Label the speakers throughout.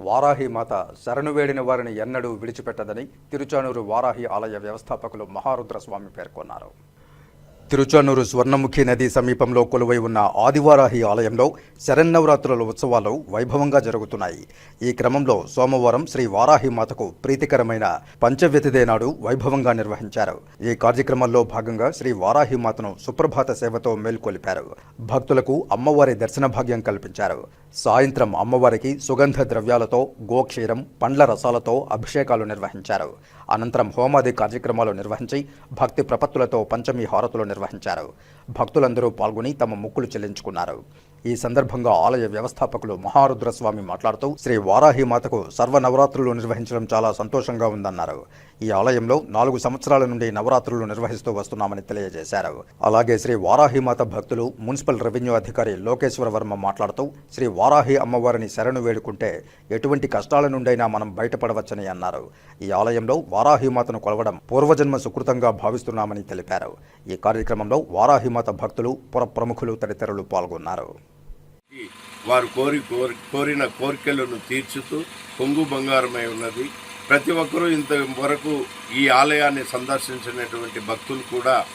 Speaker 1: వారాహి మాత శరణు వేడిన వారిని ఎన్నడూ విడిచిపెట్టదని తిరుచానూరు వారాహి ఆలయ వ్యవస్థాపకులు మహారుద్రస్వామి పేర్కొన్నారు. తిరుచానూరు స్వర్ణముఖి నది సమీపంలో కొలువై ఉన్న ఆదివారాహి ఆలయంలో శరన్నవరాత్రుల ఉత్సవాలు వైభవంగా జరుగుతున్నాయి. ఈ క్రమంలో సోమవారం శ్రీ వారాహి మాతకు ప్రీతికరమైన పంచవ్యతిదే నాడు వైభవంగా నిర్వహించారు. ఈ కార్యక్రమంలో భాగంగా శ్రీ వారాహి మాతను సుప్రభాత సేవతో మేల్కొలిపారు. భక్తులకు అమ్మవారి దర్శన భాగ్యం కల్పించారు. సాయంత్రం అమ్మవారికి సుగంధ ద్రవ్యాలతో గోక్షీరం పండ్ల రసాలతో అభిషేకాలు నిర్వహించారు. అనంతరం హోమాది కార్యక్రమాలు నిర్వహించి భక్తి ప్రపత్తులతో పంచమి హారతులు నిర్వహించారు. భక్తులందరూ పాల్గొని తమ మొక్కులు చెల్లించుకున్నారు. ఈ సందర్భంగా ఆలయ వ్యవస్థాపకులు మహారుద్రస్వామి మాట్లాడుతూ శ్రీ వారాహి మాతకు సర్వనవరాత్రులు నిర్వహించడం చాలా సంతోషంగా ఉందన్నారు. ఈ ఆలయంలో నాలుగు సంవత్సరాల నుండి నవరాత్రులు నిర్వహిస్తూ వస్తున్నామని తెలియజేశారు. అలాగే శ్రీ వారాహి మాత భక్తులు మున్సిపల్ రెవెన్యూ అధికారి లోకేశ్వర వర్మ మాట్లాడుతూ శ్రీ వారాహి అమ్మవారిని శరణు వేడుకుంటే ఎటువంటి కష్టాల నుండైనా మనం బయటపడవచ్చని అన్నారు. ఈ ఆలయంలో వారాహి మాతను కొలవడం పూర్వజన్మ సుకృతంగా భావిస్తున్నామని తెలిపారు. ఈ కార్యక్రమంలో వారాహి మాత భక్తులు పుర ప్రముఖులు తదితరులు పాల్గొన్నారు.
Speaker 2: వారు కోరి కోరి కోరిన కోరికలను తీర్చుతూ కొంగు బంగారమై ఉన్నది. ప్రతి ఒక్కరూ ఇంత వరకు ఈ ఆలయాన్ని సందర్శించినటువంటి భక్తులు కూడా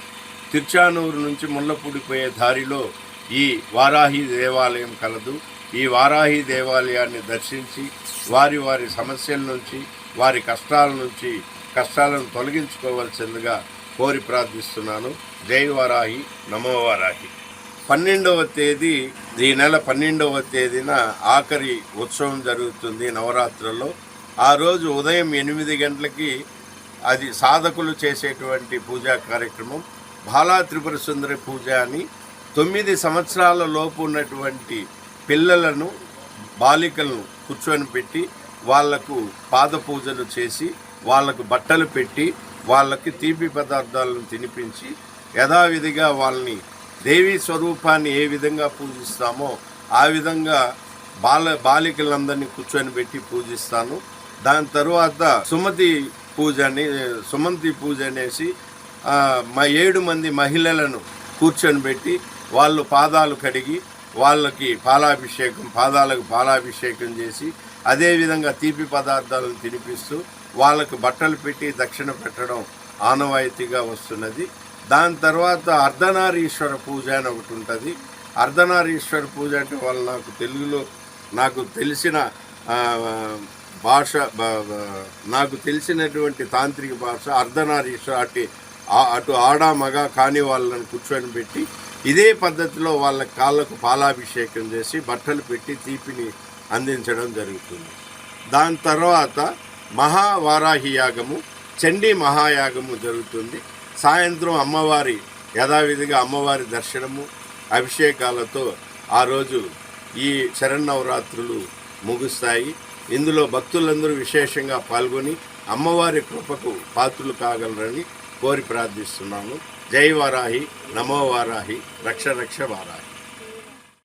Speaker 2: తిరుచానూరు నుంచి ముళ్ళపూడిపోయే దారిలో ఈ వారాహి దేవాలయం కలదు. ఈ వారాహి దేవాలయాన్ని దర్శించి వారి వారి సమస్యల నుంచి వారి కష్టాల నుంచి కష్టాలను తొలగించుకోవాల్సిందిగా కోరి ప్రార్థిస్తున్నాను. జై వారాహి నమో వారాహి. పన్నెండవ తేదీ ఈ నెల పన్నెండవ తేదీన ఆఖరి ఉత్సవం జరుగుతుంది నవరాత్రుల్లో. ఆ రోజు ఉదయం ఎనిమిది గంటలకి అది సాధకులు చేసేటువంటి పూజా కార్యక్రమం. బాలా త్రిపుర సుందరి పూజ అని తొమ్మిది సంవత్సరాల లోపు ఉన్నటువంటి పిల్లలను బాలికలను కూర్చొని పెట్టి వాళ్ళకు పాద పూజలు చేసి వాళ్ళకు బట్టలు పెట్టి వాళ్ళకి తీపి పదార్థాలను తినిపించి యథావిధిగా వాళ్ళని దేవీ స్వరూపాన్ని ఏ విధంగా పూజిస్తామో ఆ విధంగా బాల బాలికలందరినీ కూర్చొని పెట్టి పూజిస్తాను. దాని తరువాత సుమతి పూజ అని సుమంతి పూజ అనేసి మా ఏడు మంది మహిళలను కూర్చొని పెట్టి వాళ్ళు పాదాలు కడిగి వాళ్ళకి పాలాభిషేకం పాదాలకు పాలాభిషేకం చేసి అదేవిధంగా తీపి పదార్థాలను తినిపిస్తూ వాళ్ళకు బట్టలు పెట్టి దక్షిణ పెట్టడం ఆనవాయితీగా వస్తున్నది. దాని తర్వాత అర్ధనారీశ్వర పూజ అని ఒకటి ఉంటుంది. అర్ధనారీశ్వర పూజ అంటే వాళ్ళు నాకు తెలుగులో నాకు తెలిసిన భాష నాకు తెలిసినటువంటి తాంత్రిక భాష అర్ధనారీశ్వర అటు అటు ఆడ మగ కాని వాళ్ళని కూర్చొని పెట్టి ఇదే పద్ధతిలో వాళ్ళ కాళ్ళకు పాలాభిషేకం చేసి బట్టలు పెట్టి తీపిని అందించడం జరుగుతుంది. దాని తర్వాత మహావారాహి యాగము చండీ మహాయాగము జరుగుతుంది. సాయంత్రం అమ్మవారి యథావిధిగా అమ్మవారి దర్శనము అభిషేకాలతో ఆ రోజు ఈ శరన్నవరాత్రులు ముగుస్తాయి. ఇందులో భక్తులందరూ విశేషంగా పాల్గొని అమ్మవారి కృపకు పాత్రులు కాగలరని కోరి ప్రార్థిస్తున్నాను జై వారాహి నమో వారాహి రక్ష రక్ష వారాహి.